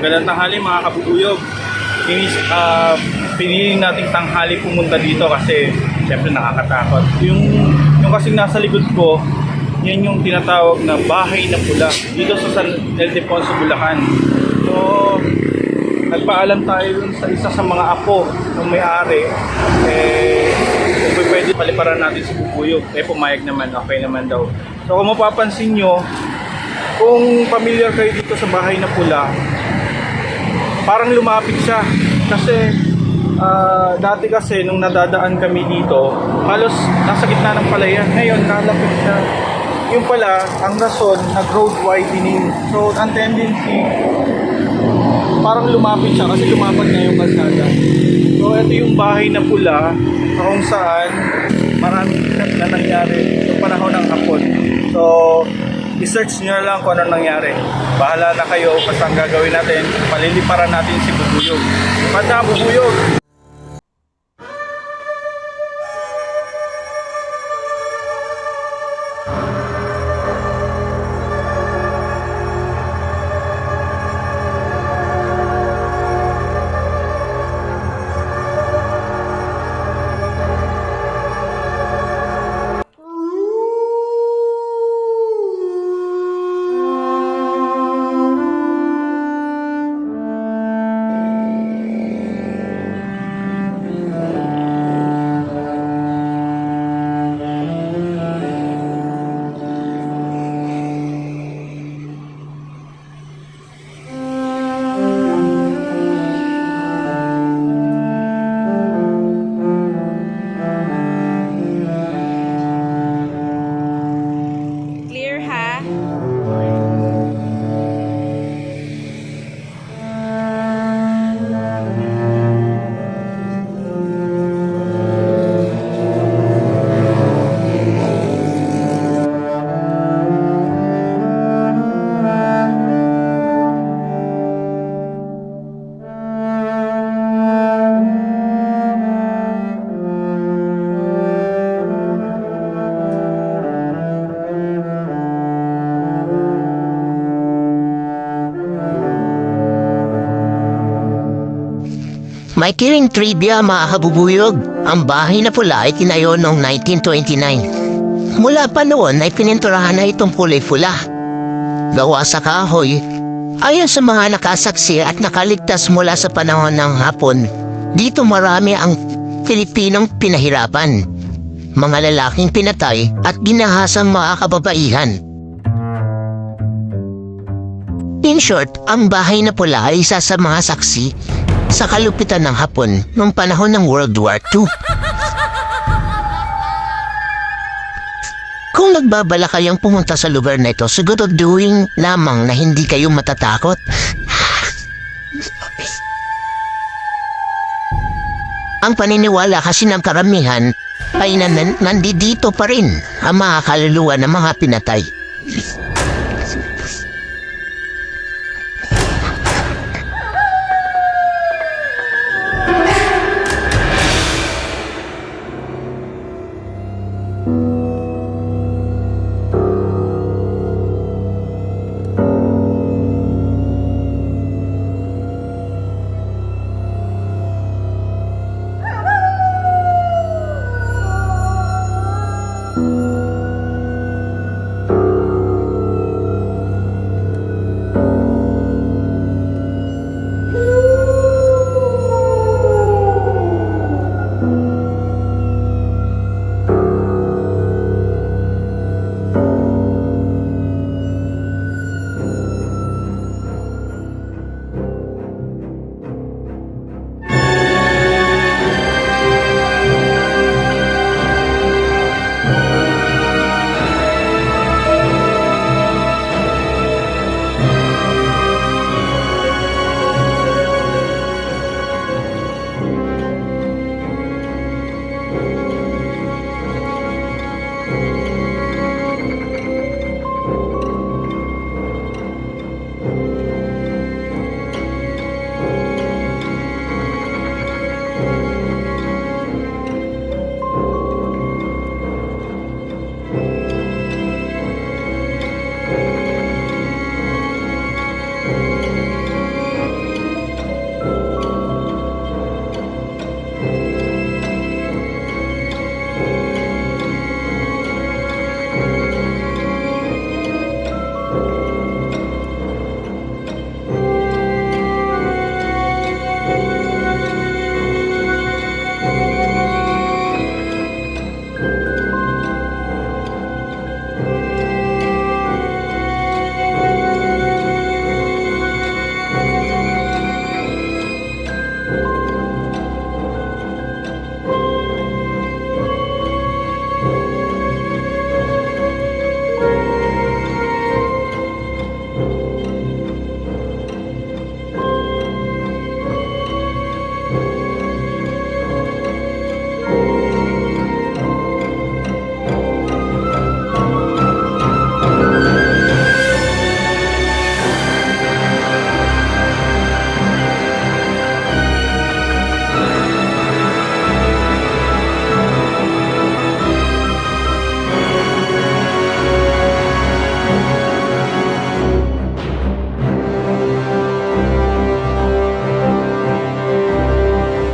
Magandang tanghali mga kabubuyog. Inis, ah, pinili nating tanghali pumunta dito kasi syempre nakakatakot. Yung, yung kasing nasa likod ko, yan yung tinatawag na bahay na pula dito sa San Ildefonso, Bulacan. So, nagpaalam tayo dun sa isa sa mga apo ng may-ari. Eh, kung pwede paliparan natin si Bubuyog. Eh, pumayag naman, okay naman daw. So, kung mapapansin nyo, kung familiar kayo dito sa bahay na pula, parang lumapit siya. Kasi ah, dati kasi nung nadadaan kami dito, halos nasa gitna ng palayan. Ngayon, nalapit siya. Yung pala, ang rason, nag-road widening. So, ang tendency, parang lumapit siya kasi lumapad na yung kalsada. So, ito yung bahay na pula kung saan maraming na nangyari sa panahon ng hapon. So, i-search nyo lang kung ano nangyari. Bahala na kayo basta ang gagawin natin, paliliparan natin si Bubuyog. Banda, Bubuyog! May kiring trivia mga kabubuyog. Ang bahay na pula ay tinayo noong 1929. Mula pa noon ay pininturahan na itong kulay-pula. Gawa sa kahoy, ayon sa mga nakasaksi at nakaligtas mula sa panahon ng hapon, dito marami ang Pilipinong pinahirapan. Mga lalaking pinatay at ginahasang mga kababaihan. In short, ang bahay na pula ay isa sa mga saksi sa kalupitan ng Hapon noong panahon ng World War II. Kung nagbabala kayong pumunta sa lugar na ito, siguraduhin lamang na hindi kayo matatakot. Ang paniniwala kasi ng karamihan ay nan nandito pa rin ang mga kaluluwa ng mga pinatay.